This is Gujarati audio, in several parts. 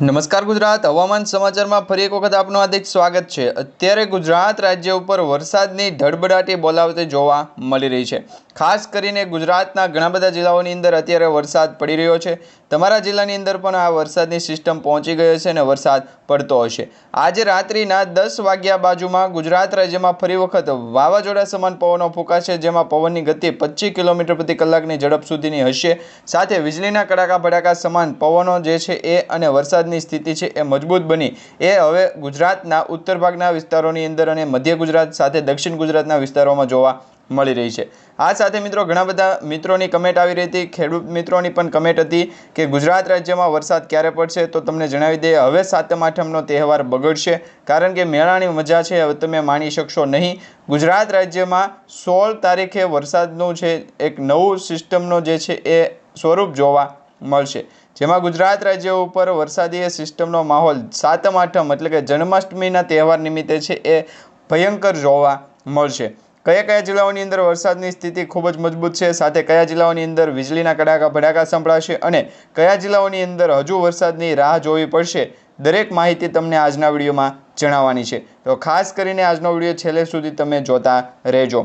નમસ્કાર ગુજરાત. હવામાન સમાચારમાં ફરી એક વખત આપનું હાર્દિક સ્વાગત છે. અત્યારે ગુજરાત રાજ્ય ઉપર વરસાદની ધડબડાટી બોલાવતી જોવા મળી રહી છે. ખાસ કરીને ગુજરાતના ઘણા બધા જિલ્લાઓની અંદર અત્યારે વરસાદ પડી રહ્યો છે. તમારા જિલ્લાની અંદર પણ આ વરસાદની સિસ્ટમ પહોંચી ગઈ હશે અને વરસાદ પડતો હશે. આજે રાત્રિના દસ વાગ્યા બાજુમાં ગુજરાત રાજ્યમાં ફરી વખત વાવાઝોડા સમાન પવનો ફૂંકાશે, જેમાં પવનની ગતિ પચીસ કિલોમીટર પ્રતિ કલાકની ઝડપ સુધીની હશે. સાથે વીજળીના કડાકા ભડાકા સમાન પવનો જે છે એ અને વરસાદની સ્થિતિ છે એ મજબૂત બની. એ હવે ગુજરાતના ઉત્તર ભાગના વિસ્તારોની અંદર અને મધ્ય ગુજરાત સાથે દક્ષિણ ગુજરાતના વિસ્તારોમાં જોવા મળી રહી છે. આ સાથે મિત્રો ઘણા બધા મિત્રોની કમેન્ટ આવી રહી હતી. ખેડૂત મિત્રોની પણ કમેન્ટ હતી કે ગુજરાત રાજ્યમાં વરસાદ ક્યારે પડશે તો તમને જણાવી દઈએ. હવે સાતમ આઠમનો તહેવાર બગડશે કારણ કે મેળાની મજા છે, હવે તમે માણી શકશો નહીં. ગુજરાત રાજ્યમાં સોળ તારીખે વરસાદનું છે, એક નવું સિસ્ટમનો જે છે એ સ્વરૂપ જોવા મળશે. જેમાં ગુજરાત રાજ્ય ઉપર વરસાદી સિસ્ટમનો માહોલ સાતમ આઠમ એટલે કે જન્માષ્ટમીના તહેવાર નિમિત્તે છે એ ભયંકર જોવા મળશે. કયા કયા જિલ્લાઓની અંદર વરસાદની સ્થિતિ ખૂબ જ મજબૂત છે? સાથે કયા જિલ્લાઓની અંદર વીજળીના કડાકા ભડાકા સંભળાશે અને કયા જિલ્લાઓની અંદર હજુ વરસાદની રાહ જોવી પડશે? દરેક માહિતી તમને આજના વિડીયોમાં જણાવવાની છે. તો ખાસ કરીને આજનો વીડિયો છેલ્લે સુધી તમે જોતા રહેજો.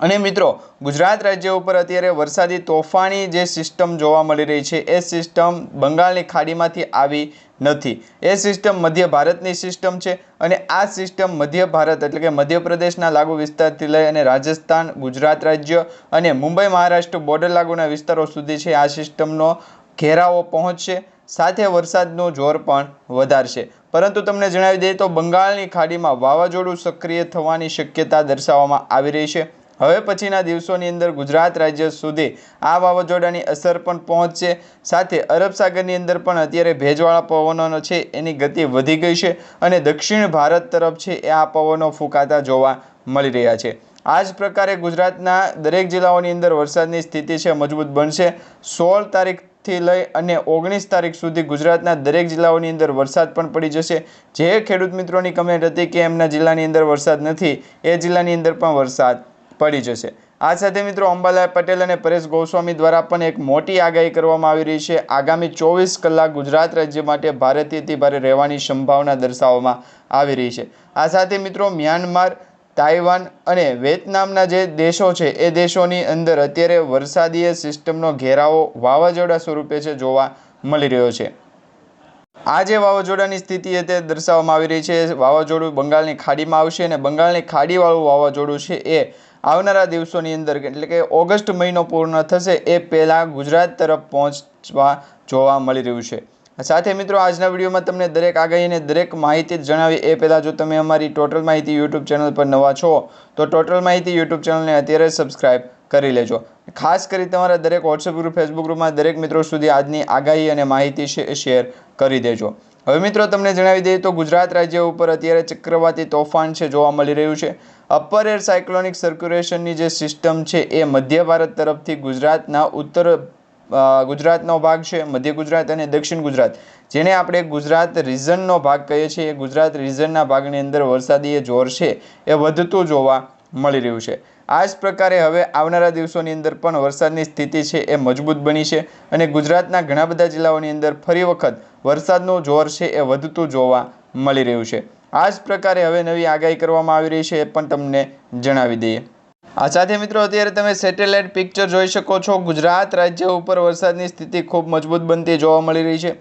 અને મિત્રો, ગુજરાત રાજ્ય ઉપર અત્યારે વરસાદી તોફાની જે સિસ્ટમ જોવા મળી રહી છે, એ સિસ્ટમ બંગાળની ખાડીમાંથી આવી નથી. એ સિસ્ટમ મધ્ય ભારતની સિસ્ટમ છે અને આ સિસ્ટમ મધ્ય ભારત એટલે કે મધ્યપ્રદેશના લાગુ વિસ્તારથી લઈ અને રાજસ્થાન, ગુજરાત રાજ્ય અને મુંબઈ મહારાષ્ટ્ર બોર્ડર લાગુના વિસ્તારો સુધી છે આ સિસ્ટમનો ઘેરાવો પહોંચશે. સાથે વરસાદનું જોર પણ વધારશે. પરંતુ તમને જણાવી દઈએ તો બંગાળની ખાડીમાં વાવાઝોડું સક્રિય થવાની શક્યતા દર્શાવવામાં આવી રહી છે. હવે પછીના દિવસોની અંદર ગુજરાત રાજ્ય સુધી આ વાવાઝોડાની અસર પણ પહોંચશે. સાથે અરબ સાગરની અંદર પણ અત્યારે ભેજવાળા પવનોનો છે, એની ગતિ વધી ગઈ છે અને દક્ષિણ ભારત તરફ છે એ આ પવનો ફૂંકાતા જોવા મળી રહ્યા છે. આ જ પ્રકારે ગુજરાતના દરેક જિલ્લાઓની અંદર વરસાદની સ્થિતિ છે, મજબૂત બનશે. સોળ તારીખથી લઈ અને ઓગણીસ તારીખ સુધી ગુજરાતના દરેક જિલ્લાઓની અંદર વરસાદ પણ પડી જશે. જે ખેડૂત મિત્રોની કમેન્ટ હતી કે એમના જિલ્લાની અંદર વરસાદ નથી, એ જિલ્લાની અંદર પણ વરસાદ પડી જશે. આ સાથે મિત્રો અંબાલાલ પટેલ અને પરેશ ગોસ્વામી દ્વારા પણ એક મોટી આગાહી કરવામાં આવી રહી છે. આગામી ચોવીસ કલાક ગુજરાત રાજ્ય માટે ભારેથી ભારે રહેવાની સંભાવના દર્શાવવામાં આવી રહી છે. આ સાથે મિત્રો મ્યાનમાર, તાઇવાન અને વિયેતનામના જે દેશો છે, એ દેશોની અંદર અત્યારે વરસાદીય સિસ્ટમનો ઘેરાવો વાવાઝોડા સ્વરૂપે છે જોવા મળી રહ્યો છે. આ જે વાવાઝોડાની સ્થિતિ તે દર્શાવવામાં આવી રહી છે. વાવાઝોડું બંગાળની ખાડીમાં આવશે અને બંગાળની ખાડીવાળું વાવાઝોડું છે એ આવનારા દિવસોની અંદર એટલે કે ઓગસ્ટ મહિનો પૂર્ણ થશે એ પહેલાં ગુજરાત તરફ પહોંચવા જોવા મળી રહ્યું છે. સાથે મિત્રો, આજના વિડીયોમાં તમને દરેક આગાહી અને દરેક માહિતી જણાવી એ પહેલાં જો તમે અમારી ટોટલ માહિતી યુટ્યુબ ચેનલ પર નવા છો, તો ટોટલ માહિતી યુટ્યુબ ચેનલને અત્યારે સબસ્ક્રાઈબ કરી લેજો. ખાસ કરી તમારા દરેક વોટ્સએપ ગ્રુપ ફેસબુક ગ્રુપમાં દરેક મિત્રો સુધી આજની આગાહી અને માહિતી શેર કરી દેજો. હવે મિત્રો તમને જણાવી દઈએ તો ગુજરાત રાજ્ય ઉપર અત્યારે ચક્રવાતી તોફાન છે જોવા મળી રહ્યું છે. અપર એર સાયક્લોનિક સર્ક્યુલેશનની જે સિસ્ટમ છે એ મધ્ય ભારત તરફથી ગુજરાતના ઉત્તર ગુજરાતનો ભાગ છે, મધ્ય ગુજરાત અને દક્ષિણ ગુજરાત. જેને આપણે ગુજરાત રિઝનનો ભાગ કહીએ છીએ. ગુજરાત રિઝનના ભાગની અંદર વરસાદી જોર છે એ વધતું જોવા મળી રહ્યું છે. આ જ પ્રકારે હવે આવનારા દિવસોની અંદર પણ વરસાદની સ્થિતિ છે એ મજબૂત બની છે અને ગુજરાતના ઘણા બધા જિલ્લાઓની અંદર ફરી વખત વરસાદનું જોર છે એ વધતું જોવા મળી રહ્યું છે. આ જ પ્રકારે હવે નવી આગાહી કરવામાં આવી રહી છે એ પણ તમને જણાવી દઈએ. આ સાથે મિત્રો અત્યારે તમે સેટેલાઇટ પિક્ચર જોઈ શકો છો. ગુજરાત રાજ્ય ઉપર વરસાદની સ્થિતિ ખૂબ મજબૂત બનતી જોવા મળી રહી છે.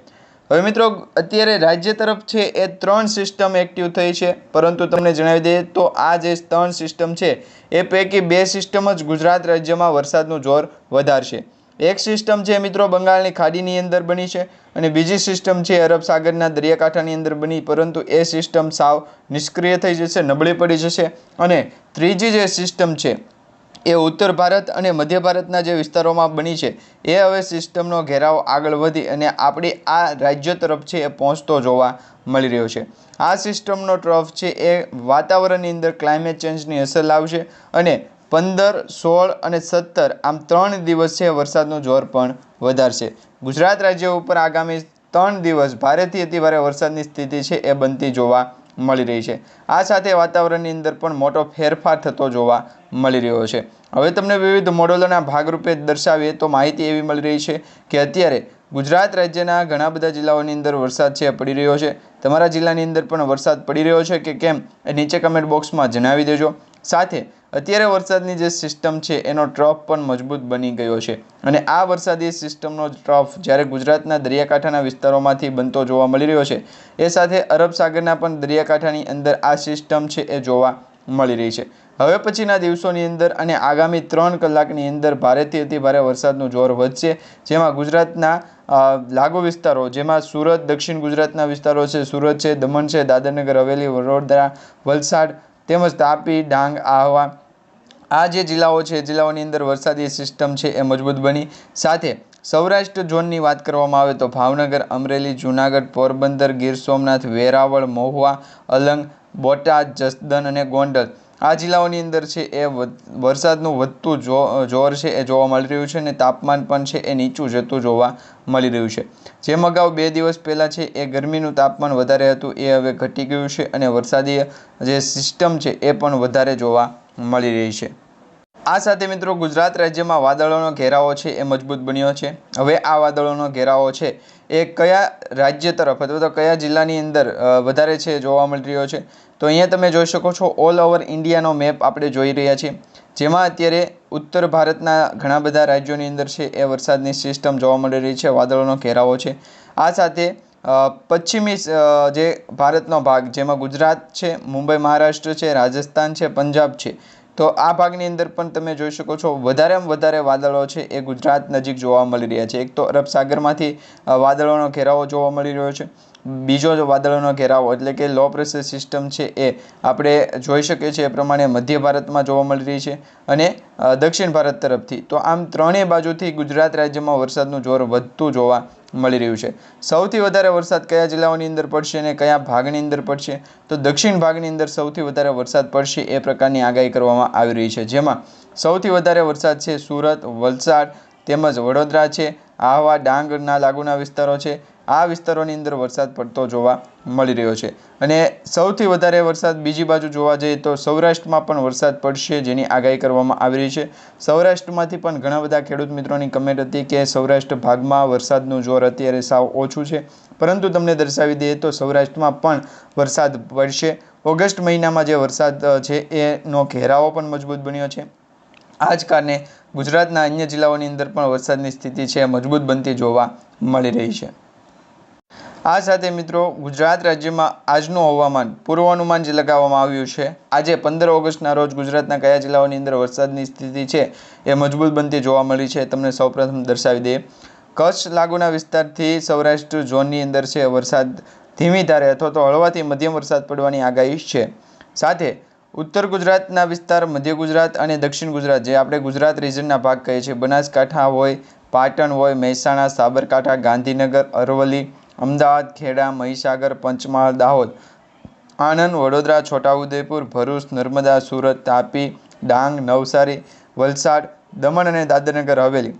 હવે મિત્રો, અત્યારે રાજ્ય તરફ છે એ ત્રણ સિસ્ટમ એક્ટિવ થઈ છે. પરંતુ તમને જણાવી દઈએ તો આ જે ત્રણ સિસ્ટમ છે, એ પૈકી બે સિસ્ટમ જ ગુજરાત રાજ્યમાં વરસાદનું જોર વધારશે. એક સિસ્ટમ છે મિત્રો બંગાળની ખાડીની અંદર બની છે અને બીજી સિસ્ટમ છે અરબ સાગરના દરિયાકાંઠાની અંદર બની, પરંતુ એ સિસ્ટમ સાવ નિષ્ક્રિય થઈ જશે, નબળી પડી જશે. અને ત્રીજી જે સિસ્ટમ છે એ ઉત્તર ભારત અને મધ્ય ભારતના જે વિસ્તારોમાં બની છે, એ હવે સિસ્ટમનો ઘેરાવ આગળ વધી અને આપણી આ રાજ્ય તરફ છે એ પહોંચતો જોવા મળી રહ્યો છે. આ સિસ્ટમનો ટ્રફ છે એ વાતાવરણની અંદર ક્લાઇમેટ ચેન્જની અસર લાવશે અને પંદર, સોળ અને સત્તર આમ ત્રણ દિવસ છે વરસાદનું જોર પણ વધારશે. ગુજરાત રાજ્ય ઉપર આગામી ત્રણ દિવસ ભારેથી અતિભારે વરસાદની સ્થિતિ છે એ બનતી જોવા મળી રહી છે. આ સાથે વાતાવરણની અંદર પણ મોટો ફેરફાર થતો જોવા મળી રહ્યો છે. હવે તમને વિવિધ મોડેલોના ભાગરૂપે દર્શાવીએ તો માહિતી એવી મળી રહી છે કે અત્યારે ગુજરાત રાજ્યના ઘણા બધા જિલ્લાઓની અંદર વરસાદ છે, પડી રહ્યો છે. તમારા જિલ્લાની અંદર પણ વરસાદ પડી રહ્યો છે કે કેમ? એ નીચે કમેન્ટ બોક્સમાં જણાવી દેજો. સાથે અત્યારે વરસાદની જે સિસ્ટમ છે, એનો ટ્રફ પણ મજબૂત બની ગયો છે. અને આ વરસાદી સિસ્ટમનો ટ્રફ જ્યારે ગુજરાતના દરિયાકાંઠાના વિસ્તારોમાંથી બનતો જોવા મળી રહ્યો છે, એ સાથે અરબ સાગરના પણ દરિયાકાંઠાની અંદર આ સિસ્ટમ છે, એ જોવા મળી રહી છે. હવે પછીના દિવસોની અંદર અને આગામી ત્રણ કલાકની અંદર ભારેથી અતિભારે વરસાદનું જોર વધશે, જેમાં ગુજરાતના લાગુ વિસ્તારો, જેમાં સુરત, દક્ષિણ ગુજરાતના વિસ્તારો છે, સુરત છે, દમણ છે, દાદરનગર, હવેલી, વડોદરા, વલસાડ તેમજ તાપી, ડાંગ, આહવા આ જે જિલ્લાઓ છે જિલ્લાઓની અંદર વરસાદી સિસ્ટમ છે એ મજબૂત બની. સાથે સૌરાષ્ટ્ર ઝોનની વાત કરવામાં આવે તો ભાવનગર, અમરેલી, જૂનાગઢ, પોરબંદર, ગીર સોમનાથ, વેરાવળ, મહુવા, અલંગ, બોટાદ જસદન અને ગોંડલ આ જિલ્લાઓની અંદર છે એ વરસાદનું વધતું જોર છે એ જોવા મળી રહ્યું છે અને તાપમાન પણ છે એ નીચું જતું જોવા મળી રહ્યું છે. જેમ અગાઉ બે દિવસ પહેલાં છે એ ગરમીનું તાપમાન વધારે હતું, એ હવે ઘટી ગયું છે અને વરસાદી જે સિસ્ટમ છે એ પણ વધારે જોવા મળી રહી છે. આ સાથે મિત્રો ગુજરાત રાજ્યમાં વાદળોનો ઘેરાવો છે એ મજબૂત બન્યો છે. હવે આ વાદળોનો ઘેરાવો છે એ કયા રાજ્ય તરફ અથવા તો કયા જિલ્લાની અંદર વધારે છે જોવા મળી રહ્યો છે? તો અહીંયા તમે જોઈ શકો છો ઓલ ઓવર ઇન્ડિયાનો મેપ આપણે જોઈ રહ્યા છીએ. જેમાં અત્યારે ઉત્તર ભારતના ઘણા બધા રાજ્યોની અંદર છે એ વરસાદની સિસ્ટમ જોવા મળી રહી છે, વાદળોનો ઘેરાવો છે. આ સાથે પશ્ચિમી જે ભારતનો ભાગ, જેમાં ગુજરાત છે, મુંબઈ, મહારાષ્ટ્ર છે, રાજસ્થાન છે, પંજાબ છે તો આ ભાગની અંદર પણ તમે જોઈ શકો છો, વધારેમાં વધારે વાદળો છે એ ગુજરાત નજીક જોવા મળી રહ્યા છે. એક તો અરબ સાગરમાંથી વાદળોનો ઘેરાવો જોવા મળી રહ્યો છે. બીજો જ વાદળોનો ઘેરાવો એટલે કે લો પ્રેશર સિસ્ટમ છે એ આપણે જોઈ શકીએ છીએ એ પ્રમાણે મધ્ય ભારતમાં જોવા મળી રહી છે અને દક્ષિણ ભારત તરફથી. તો આમ ત્રણેય બાજુથી ગુજરાત રાજ્યમાં વરસાદનું જોર વધતું જોવા મળી રહ્યું છે. સૌથી વધારે વરસાદ કયા જિલ્લાઓની અંદર પડશે અને કયા ભાગની અંદર પડશે? તો દક્ષિણ ભાગની અંદર સૌથી વધારે વરસાદ પડશે એ પ્રકારની આગાહી કરવામાં આવી રહી છે. જેમાં સૌથી વધારે વરસાદ છે સુરત, વલસાડ, તેમજ વડોદરા છે. આહવા ડાંગના લાગુના વિસ્તારો છે. આ વિસ્તારોની અંદર વરસાદ પડતો જોવા મળી રહ્યો છે. અને સૌથી વધારે વરસાદ બીજી બાજુ જોવા જઈએ તો સૌરાષ્ટ્રમાં પણ વરસાદ પડશે જેની આગાહી કરવામાં આવી રહી છે. સૌરાષ્ટ્રમાંથી પણ ઘણા બધા ખેડૂત મિત્રોની કમેન્ટ હતી કે સૌરાષ્ટ્ર ભાગમાં વરસાદનું જોર અત્યારે સાવ ઓછું છે. પરંતુ તમને દર્શાવી દઈએ તો સૌરાષ્ટ્રમાં પણ વરસાદ પડશે. ઓગસ્ટ મહિનામાં જે વરસાદ છે એનો ઘેરાવો પણ મજબૂત બન્યો છે. આ જ કારણે ગુજરાતના અન્ય જિલ્લાઓની અંદર પણ વરસાદની સ્થિતિ છે, મજબૂત બનતી જોવા મળી રહી છે. આ સાથે મિત્રો, ગુજરાત રાજ્યમાં આજનું હવામાન પૂર્વાનુમાન જે લગાવવામાં આવ્યું છે, આજે પંદર ઓગસ્ટના રોજ ગુજરાતના કયા જિલ્લાઓની અંદર વરસાદની સ્થિતિ છે એ મજબૂત બનતી જોવા મળી છે, તમને સૌપ્રથમ દર્શાવી દઈએ. કચ્છ લાગુના વિસ્તારથી સૌરાષ્ટ્ર ઝોનની અંદર છે વરસાદ ધીમી ધારે અથવા તો હળવાથી મધ્યમ વરસાદ પડવાની આગાહી છે. સાથે ઉત્તર ગુજરાતના વિસ્તાર, મધ્ય ગુજરાત અને દક્ષિણ ગુજરાત, જે આપણે ગુજરાત રિજનના ભાગ કહીએ છીએ. બનાસકાંઠા હોય, પાટણ હોય, મહેસાણા, સાબરકાંઠા, ગાંધીનગર, અરવલ્લી, અમદાવાદ, ખેડા, મહીસાગર, પંચમહાલ, દાહોદ, આણંદ, વડોદરા, છોટાઉદેપુર, ભરૂચ, નર્મદા, સુરત, તાપી, ડાંગ, નવસારી, વલસાડ, દમણ અને દાદરનગર, હવેલી.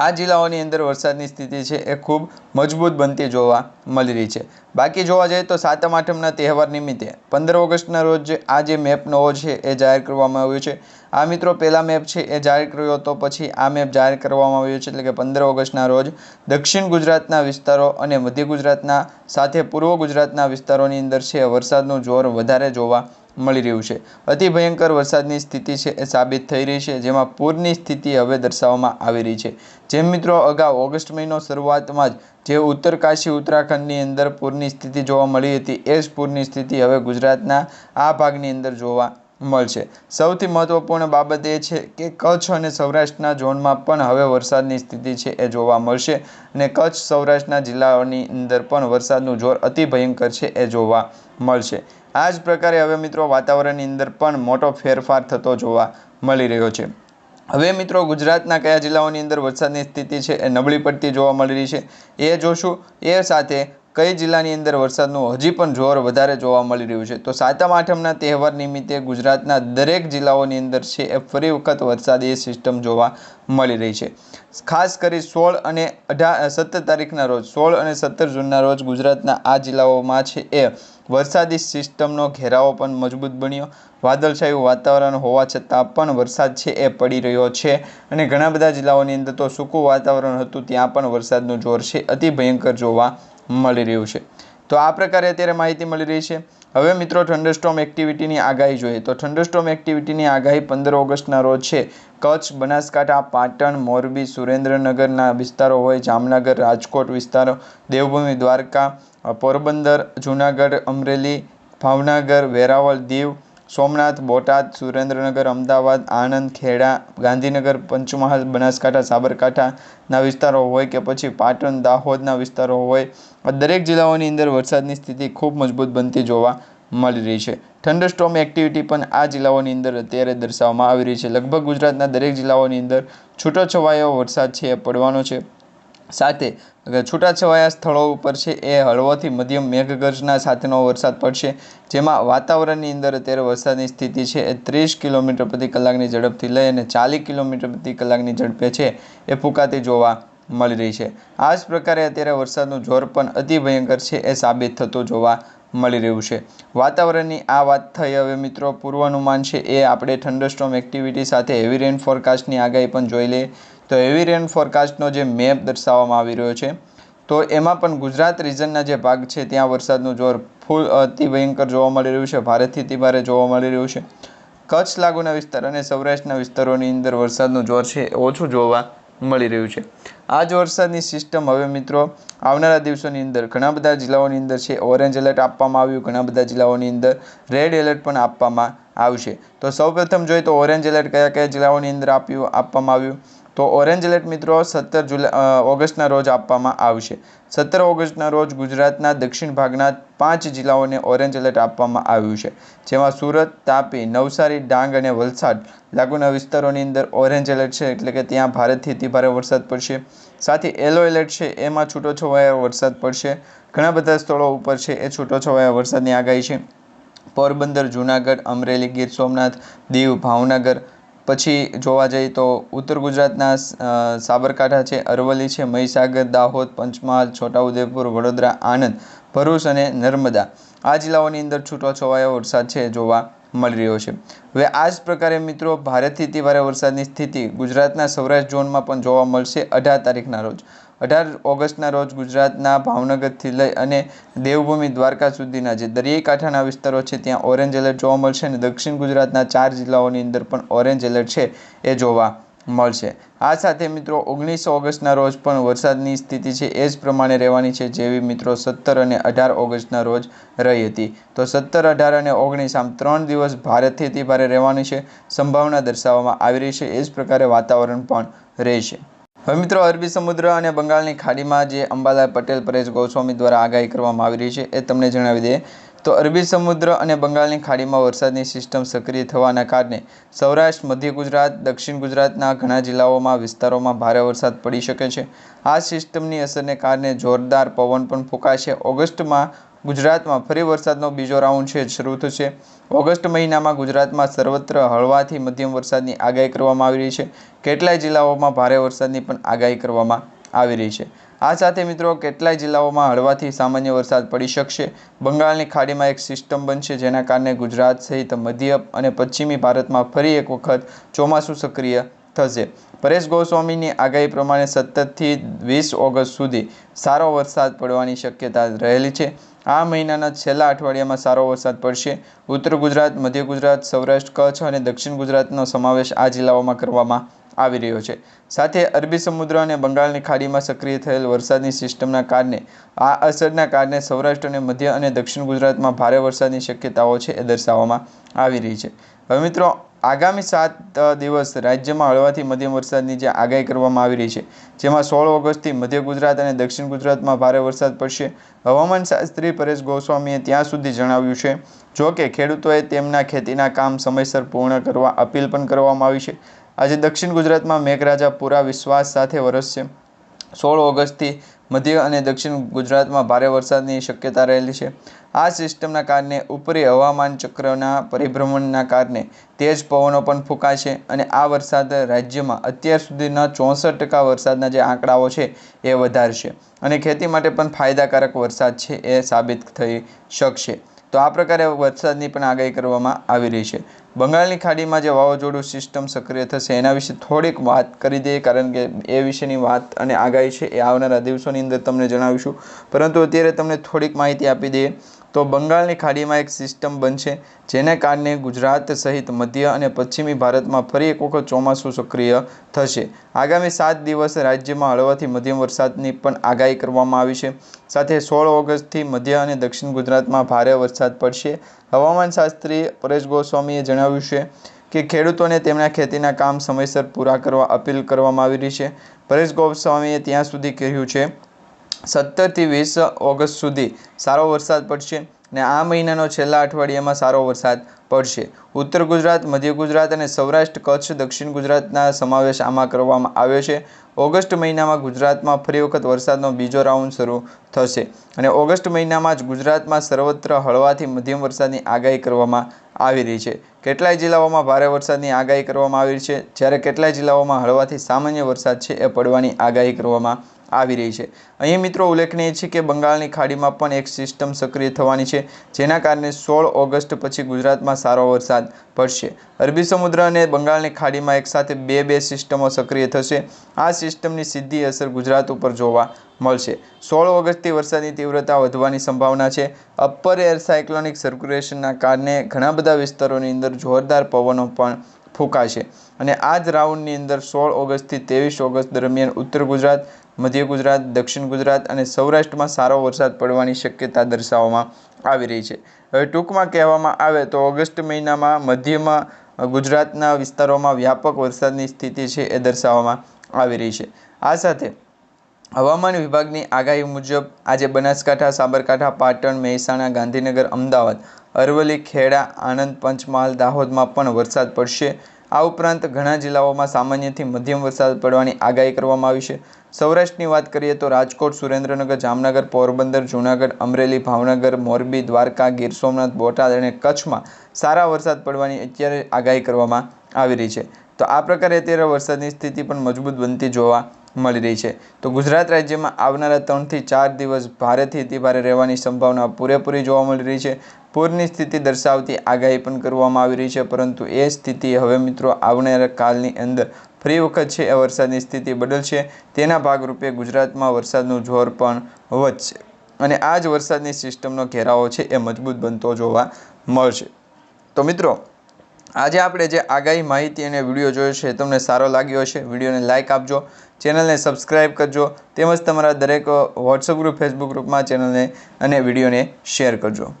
આ જિલ્લાઓની અંદર વરસાદની સ્થિતિ છે એ ખૂબ મજબૂત બનતી જોવા મળી રહી છે. બાકી જોવા જઈએ તો સાતમ, આઠમના તહેવાર નિમિત્તે પંદર ઓગસ્ટના રોજ આ જે મેપ નવો છે એ જાહેર કરવામાં આવ્યો છે. આ મિત્રો પહેલા મેપ છે એ જાહેર કર્યો હતો, પછી આ મેપ જાહેર કરવામાં આવ્યો છે એટલે કે પંદર ઓગસ્ટના રોજ દક્ષિણ ગુજરાતના વિસ્તારો અને મધ્ય ગુજરાતના સાથે પૂર્વ ગુજરાતના વિસ્તારોની અંદર છે વરસાદનું જોર વધારે જોવા મળી રહ્યું છે. અતિ ભયંકર વરસાદની સ્થિતિ છે એ સાબિત થઈ રહી છે, જેમાં પૂરની સ્થિતિ હવે દર્શાવવામાં આવી રહી છે. જેમ મિત્રો, અગાઉ ઓગસ્ટ મહિનો શરૂઆતમાં જ જે ઉત્તરકાશી ઉત્તરાખંડની અંદર પૂરની સ્થિતિ જોવા મળી હતી, એ જ પૂરની સ્થિતિ હવે ગુજરાતના આ ભાગની અંદર જોવા મળશે. સૌથી મહત્વપૂર્ણ બાબત એ છે કે કચ્છ અને સૌરાષ્ટ્રના ઝોનમાં પણ હવે વરસાદની સ્થિતિ છે એ જોવા મળશે અને કચ્છ સૌરાષ્ટ્રના જિલ્લાઓની અંદર પણ વરસાદનું જોર અતિ ભયંકર છે એ જોવા મળશે. આ જ પ્રકારે હવે મિત્રો વાતાવરણની અંદર પણ મોટો ફેરફાર થતો જોવા મળી રહ્યો છે. હવે મિત્રો ગુજરાતના કયા જિલ્લાઓની અંદર વરસાદની સ્થિતિ છે એ નબળી પડતી જોવા મળી રહી છે. એ જોશું. એ સાથે કઈ જિલ્લાની અંદર વરસાદનું હજી પણ જોર વધારે જોવા મળી રહ્યું છે? તો સાતમ આઠમના તહેવાર નિમિત્તે ગુજરાતના દરેક જિલ્લાઓની અંદર છે એ ફરી વખત વરસાદી સિસ્ટમ જોવા મળી રહી છે. ખાસ કરી સોળ અને અઢાર સત્તર તારીખના રોજ, સોળ અને સત્તર જૂનના રોજ ગુજરાતના આ જિલ્લાઓમાં છે એ વરસાદી સિસ્ટમનો ઘેરાવો પણ મજબૂત બન્યો. વાદળછાયું વાતાવરણ હોવા છતાં પણ વરસાદ છે એ પડી રહ્યો છે અને ઘણા બધા જિલ્લાઓની અંદર તો સૂકું વાતાવરણ હતું, ત્યાં પણ વરસાદનું જોર છે, અતિ ભયંકર જોવા મળી રહ્યું છે. તો આ પ્રકારે અત્યારે માહિતી મળી રહી છે. હવે મિત્રો થંડરસ્ટોમ એક્ટિવિટીની આગાહી જોઈએ. તો થંડરસ્ટોમ એક્ટિવિટીની આગાહી પંદર ઓગસ્ટના રોજ છે. કચ્છ, બનાસકાંઠા, પાટણ, મોરબી, સુરેન્દ્રનગરના વિસ્તારો હોય, જામનગર, રાજકોટ વિસ્તારો, દેવભૂમિ, દ્વારકા, પોરબંદર, જૂનાગઢ, અમરેલી, ભાવનગર, વેરાવળ, દીવ, સોમનાથ, બોટાદ, સુરેન્દ્રનગર, અમદાવાદ, આણંદ, ખેડા, ગાંધીનગર, પંચમહાલ, બનાસકાંઠા, સાબરકાંઠાના વિસ્તારો હોય કે પછી પાટણ, દાહોદના વિસ્તારો હોય આ દરેક જિલ્લાઓની અંદર વરસાદની સ્થિતિ ખૂબ મજબૂત બનતી જોવા મળી રહી છે. થંડરસ્ટોમ એક્ટિવિટી પણ આ જિલ્લાઓની અંદર અત્યારે દર્શાવવામાં આવી રહી છે. લગભગ ગુજરાતના દરેક જિલ્લાઓની અંદર છૂટોછવાયો વરસાદ છે, એ પડવાનો છે. સાથે છૂટાછવાયા સ્થળો ઉપર છે, એ હળવોથી મધ્યમ મેઘગર્જના સાથેનો વરસાદ પડશે, જેમાં વાતાવરણની અંદર અત્યારે વરસાદની સ્થિતિ છે, એ ત્રીસ કિલોમીટર પ્રતિ કલાકની ઝડપથી લઈ અને ચાલીસ કિલોમીટર પ્રતિ કલાકની ઝડપે છે, એ ફૂંકાતી જોવા મળી રહી છે. આ જ પ્રકારે અત્યારે વરસાદનું જોર પણ અતિ ભયંકર છે એ સાબિત થતું જોવા મળી રહ્યું છે. વાતાવરણની આ વાત થઈ હવે મિત્રો પૂર્વાનુમાન છે એ આપણે થંડરસ્ટોમ એક્ટિવિટી સાથે હેવી રેન ફોરકાસ્ટની આગાહી પણ જોઈ લઈએ. તો હેવી રેન ફોરકાસ્ટનો જે મેપ દર્શાવવામાં આવી રહ્યો છે, તો એમાં પણ ગુજરાત રિજનના જે ભાગ છે ત્યાં વરસાદનું જોર ફૂલ અતિ ભયંકર જોવા મળી રહ્યું છે, ભારેથી અતિ ભારે જોવા મળી રહ્યું છે. કચ્છ લાગુના વિસ્તાર અને સૌરાષ્ટ્રના વિસ્તારોની અંદર વરસાદનું જોર છે ઓછું જોવા મળી રહ્યું છે. આ જ વરસાદની સિસ્ટમ હવે મિત્રો આવનારા દિવસોની અંદર ઘણા બધા જિલ્લાઓની અંદર છે. ઓરેન્જ એલર્ટ આપવામાં આવ્યું, ઘણા બધા જિલ્લાઓની અંદર રેડ એલર્ટ પણ આપવામાં આવશે. તો સૌપ્રથમ જોઈએ તો ઓરેન્જ એલર્ટ કયા કયા જિલ્લાઓની અંદર આપ્યું, આપવામાં આવ્યું? તો ઓરેન્જ એલર્ટ મિત્રો સત્તર જુલાઈ ઓગસ્ટના રોજ આપવામાં આવશે. સત્તર ઓગસ્ટના રોજ ગુજરાતના દક્ષિણ ભાગના પાંચ જિલ્લાઓને ઓરેન્જ એલર્ટ આપવામાં આવ્યું છે. જેમાં સુરત, તાપી, નવસારી, ડાંગ અને વલસાડ લાગુના વિસ્તારોની અંદર ઓરેન્જ એલર્ટ છે એટલે કે ત્યાં ભારેથી અતિભારે વરસાદ પડશે. સાથે યલો એલર્ટ છે, એમાં છૂટોછવાયો વરસાદ પડશે. ઘણા બધા સ્થળો ઉપર છે, એ છૂટોછવાયા વરસાદની આગાહી છે. પોરબંદર, જૂનાગઢ, અમરેલી, ગીર સોમનાથ, દીવ, ભાવનગર પછી જોવા જઈએ તો ઉત્તર ગુજરાતના સાબરકાંઠા છે, અરવલ્લી છે, મહીસાગર, દાહોદ, પંચમહાલ, છોટાઉદેપુર, વડોદરા, આણંદ, ભરૂચ અને નર્મદા. આ જિલ્લાઓની અંદર છૂટોછવાયો વરસાદ છે જોવા મળી રહ્યો છે. હવે આ જ પ્રકારે મિત્રો ભારતથી તિવારે વરસાદની સ્થિતિ ગુજરાતના સૌરાષ્ટ્ર ઝોનમાં પણ જોવા મળશે અઢાર તારીખના રોજ. અઢાર ઓગસ્ટના રોજ ગુજરાતના ભાવનગરથી લઈ અને દેવભૂમિ દ્વારકા સુધીના જે દરિયાઈ કાંઠાના વિસ્તારો છે, ત્યાં ઓરેન્જ એલર્ટ જોવા મળશે અને દક્ષિણ ગુજરાતના ચાર જિલ્લાઓની અંદર પણ ઓરેન્જ એલર્ટ છે, એ જોવા મળશે. આ સાથે મિત્રો ઓગણીસ ઓગસ્ટના રોજ પણ વરસાદની સ્થિતિ છે, એ જ પ્રમાણે રહેવાની છે, જેવી મિત્રો સત્તર અને અઢાર ઓગસ્ટના રોજ રહી હતી. તો સત્તર, અઢાર અને ઓગણીસ આમ ત્રણ દિવસ ભારતથી અતિ ભારે રહેવાની છે, સંભાવના દર્શાવવામાં આવી રહી છે, એ જ પ્રકારે વાતાવરણ પણ રહેશે. હવે મિત્રો, અરબી સમુદ્ર અને બંગાળની ખાડીમાં જે અંબાલાલ પટેલ, પરેશ ગોસ્વામી દ્વારા આગાહી કરવામાં આવી રહી છે એ તમને જણાવી દઈએ. તો અરબી સમુદ્ર અને બંગાળની ખાડીમાં વરસાદની સિસ્ટમ સક્રિય થવાના કારણે સૌરાષ્ટ્ર, મધ્ય ગુજરાત, દક્ષિણ ગુજરાતના ઘણા જિલ્લાઓમાં વિસ્તારોમાં ભારે વરસાદ પડી શકે છે. આ સિસ્ટમની અસરને કારણે જોરદાર પવન પણ ફૂંકાશે. ઓગસ્ટમાં ગુજરાતમાં ફરી વરસાદનો બીજો રાઉન્ડ છે, શરૂ થશે. ઓગસ્ટ મહિનામાં ગુજરાતમાં સર્વત્ર હળવાથી મધ્યમ વરસાદની આગાહી કરવામાં આવી રહી છે. કેટલાય જિલ્લાઓમાં ભારે વરસાદની પણ આગાહી કરવામાં આવી રહી છે. આ સાથે મિત્રો, કેટલાય જિલ્લાઓમાં હળવાથી સામાન્ય વરસાદ પડી શકશે. બંગાળની ખાડીમાં એક સિસ્ટમ બનશે, જેના કારણે ગુજરાત સહિત મધ્ય અને પશ્ચિમી ભારતમાં ફરી એક વખત ચોમાસું સક્રિય થશે. પરેશ ગોસ્વામીની આગાહી પ્રમાણે સત્તરથી વીસ ઓગસ્ટ સુધી સારો વરસાદ પડવાની શક્યતા રહેલી છે. આ મહિનાના છેલ્લા અઠવાડિયામાં સારો વરસાદ પડશે. ઉત્તર ગુજરાત, મધ્ય ગુજરાત, સૌરાષ્ટ્ર, કચ્છ અને દક્ષિણ ગુજરાતનો સમાવેશ આ જિલ્લાઓમાં કરવામાં આવી રહ્યો છે. સાથે અરબી સમુદ્ર અને બંગાળની ખાડીમાં સક્રિય થયેલ વરસાદની સિસ્ટમના કારણે, આ અસરના કારણે સૌરાષ્ટ્ર અને મધ્ય અને દક્ષિણ ગુજરાતમાં ભારે વરસાદની શક્યતાઓ છે એ દર્શાવવામાં આવી રહી છે. હવે મિત્રો આગામી સાત દિવસ રાજ્યમાં હળવાથી મધ્યમ વરસાદની જે આગાહી કરવામાં આવી રહી છે, જેમાં સોળ ઓગસ્ટથી મધ્ય ગુજરાત અને દક્ષિણ ગુજરાતમાં ભારે વરસાદ પડશે. હવામાન શાસ્ત્રી પરેશ ગોસ્વામીએ ત્યાં સુધી જણાવ્યું છે, જો કે ખેડૂતોએ તેમના ખેતીના કામ સમયસર પૂર્ણ કરવા અપીલ પણ કરવામાં આવી છે. આજે દક્ષિણ ગુજરાતમાં મેઘરાજા પૂરા વિશ્વાસ સાથે વરસશે. સોળ ઓગસ્ટથી મધ્ય અને દક્ષિણ ગુજરાતમાં ભારે વરસાદની શક્યતા રહેલી છે. આ સિસ્ટમના કારણે ઉપરી હવામાન ચક્રના પરિભ્રમણના કારણે તેજ પવનો પણ ફૂંકાશે અને આ વરસાદ રાજ્યમાં અત્યાર સુધીના ચોસઠ ટકા વરસાદના જે આંકડાઓ છે એ વધારશે અને ખેતી માટે પણ ફાયદાકારક વરસાદ છે એ સાબિત થઈ શકશે. તો આ પ્રકારે વરસાદની પણ આગાહી કરવામાં આવી રહી છે. બંગાળની ખાડીમાં જે વાવાઝોડું સિસ્ટમ સક્રિય થશે, એના વિશે થોડીક વાત કરી દઈએ, કારણ કે એ વિશેની વાત અને આગાહી છે એ આવનારા દિવસોની અંદર તમને જણાવીશું. પરંતુ અત્યારે તમને થોડીક માહિતી આપી દઈએ. તો બંગાળની ખાડીમાં એક સિસ્ટમ બનશે જેને કારણે ગુજરાત સહિત મધ્ય અને પશ્ચિમી ભારતમાં ફરી એક વખત ચોમાસું સક્રિય થશે. આગામી સાત દિવસ રાજ્યમાં હળવાથી મધ્યમ વરસાદની પણ આગાહી કરવામાં આવી છે. સાથે સોળ ઓગસ્ટથી મધ્ય અને દક્ષિણ ગુજરાતમાં ભારે વરસાદ પડશે. હવામાન શાસ્ત્રી પરેશ ગોસ્વામીએ જણાવ્યું છે કે ખેડૂતોને તેમના ખેતીના કામ સમયસર પૂરા કરવા અપીલ કરવામાં આવી રહી છે. પરેશ ગોસ્વામીએ ત્યાં સુધી કહ્યું છે સત્તરથી વીસ ઓગસ્ટ સુધી સારો વરસાદ પડશે ને આ મહિનાનો છેલ્લા અઠવાડિયામાં સારો વરસાદ પડશે. ઉત્તર ગુજરાત, મધ્ય ગુજરાત અને સૌરાષ્ટ્ર, કચ્છ, દક્ષિણ ગુજરાતના સમાવેશ આમાં કરવામાં આવ્યો છે. ઓગસ્ટ મહિનામાં ગુજરાતમાં ફરી વખત વરસાદનો બીજો રાઉન્ડ શરૂ થશે અને ઓગસ્ટ મહિનામાં જ ગુજરાતમાં સર્વત્ર હળવાથી મધ્યમ વરસાદની આગાહી કરવામાં આવી રહી છે. કેટલાય જિલ્લાઓમાં ભારે વરસાદની આગાહી કરવામાં આવી છે. જ્યારે કેટલાય જિલ્લાઓમાં હળવાથી સામાન્ય વરસાદ છે એ પડવાની આગાહી કરવામાં આવી રહી છે. અહીં મિત્રો ઉલ્લેખનીય છે કે બંગાળની ખાડીમાં પણ એક સિસ્ટમ સક્રિય થવાની છે, જેના કારણે સોળ ઓગસ્ટ પછી ગુજરાતમાં સારો વરસાદ પડશે. અરબી સમુદ્ર અને બંગાળની ખાડીમાં એકસાથે બે બે સિસ્ટમો સક્રિય થશે. આ સિસ્ટમની સીધી અસર ગુજરાત ઉપર જોવા મળશે. સોળ ઓગસ્ટથી વરસાદની તીવ્રતા વધવાની સંભાવના છે. અપર એર સાયક્લોનિક સર્ક્યુલેશનના કારણે ઘણા બધા વિસ્તારોની અંદર જોરદાર પવનો પણ ફૂંકાશે. અને આ જ રાઉન્ડની અંદર સોળ ઓગસ્ટથી ત્રેવીસ ઓગસ્ટ દરમિયાન ઉત્તર ગુજરાત મધ્ય ગુજરાત, દક્ષિણ ગુજરાત અને સૌરાષ્ટ્રમાં સારો વરસાદ પડવાની શક્યતા દર્શાવવામાં આવી રહી છે. હવે ટૂંકમાં કહેવામાં આવે તો ઓગસ્ટ મહિનામાં મધ્યમાં ગુજરાતના વિસ્તારોમાં વ્યાપક વરસાદની સ્થિતિ છે એ દર્શાવવામાં આવી રહી છે. આ સાથે હવામાન વિભાગની આગાહી મુજબ આજે બનાસકાંઠા, સાબરકાંઠા, પાટણ, મહેસાણા, ગાંધીનગર, અમદાવાદ, અરવલ્લી, ખેડા, આણંદ, પંચમહાલ, દાહોદમાં પણ વરસાદ પડશે. આ ઉપરાંત ઘણા જિલ્લાઓમાં સામાન્યથી મધ્યમ વરસાદ પડવાની આગાહી કરવામાં આવી છે. સૌરાષ્ટ્રની વાત કરીએ તો રાજકોટ, સુરેન્દ્રનગર, જામનગર, પોરબંદર, જૂનાગઢ, અમરેલી, ભાવનગર, મોરબી, દ્વારકા, ગીર સોમનાથ, બોટાદ અને કચ્છમાં સારા વરસાદ પડવાની અત્યારે આગાહી કરવામાં આવી રહી છે. તો આ પ્રકારે અત્યારે વરસાદની સ્થિતિ પણ મજબૂત બનતી જોવા મળી રહી છે. તો ગુજરાત રાજ્યમાં આવનારા ત્રણથી ચાર દિવસ ભારેથી અતિભારે રહેવાની સંભાવના પૂરેપૂરી જોવા મળી રહી છે. પૂરની સ્થિતિ દર્શાવતી આગાહી પણ કરવામાં આવી રહી છે, પરંતુ એ સ્થિતિ હવે મિત્રો આવનારા કાલની અંદર ફરી વખત છે, એ વરસાદની સ્થિતિ બદલશે. તેના ભાગરૂપે ગુજરાતમાં વરસાદનું જોર પણ વધશે અને આ જ વરસાદની સિસ્ટમનો ઘેરાવો છે, એ મજબૂત બનતો જોવા મળશે. તો મિત્રો, આજે આપણે જે આગાહી માહિતી અને વીડિયો જોયો છે તમને સારો લાગ્યો હશે. વિડીયોને લાઇક આપજો, ચેનલને સબસ્ક્રાઈબ કરજો, તેમજ તમારા દરેક વોટ્સઅપ ગ્રુપ ફેસબુક ગ્રુપમાં ચેનલને અને વિડીયોને શેર કરજો.